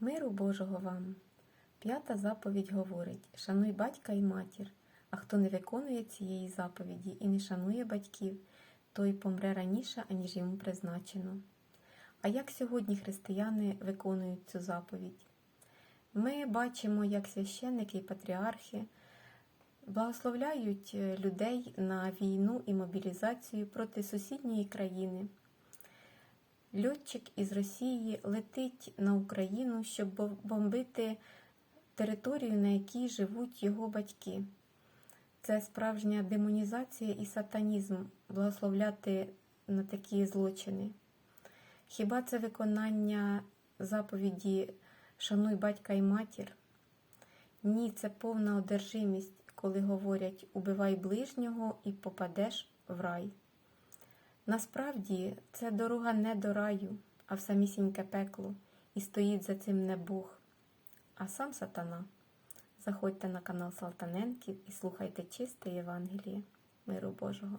Миру Божого вам. П'ята заповідь говорить: Шануй батька і матір, а хто не виконує цієї заповіді і не шанує батьків, той помре раніше, аніж йому призначено. А як сьогодні християни виконують цю заповідь? Ми бачимо, як священники і патріархи благословляють е, людей на війну і мобілізацію проти сусідньої країни. Льотчик із Росії летить на Україну, щоб бомбити територію, на якій живуть його батьки. Це справжня демонізація і сатанізм благословляти на такі злочини. Хіба це виконання заповіді Шануй батька і матір? Ні, це повна одержимість, коли говорять Убивай ближнього і попадеш в рай. Насправді це дорога не до раю, а в самісіньке пекло, і стоїть за цим не Бог, а сам сатана. Заходьте на канал Салтаненків і слухайте чисте Євангеліє. Миру Божого!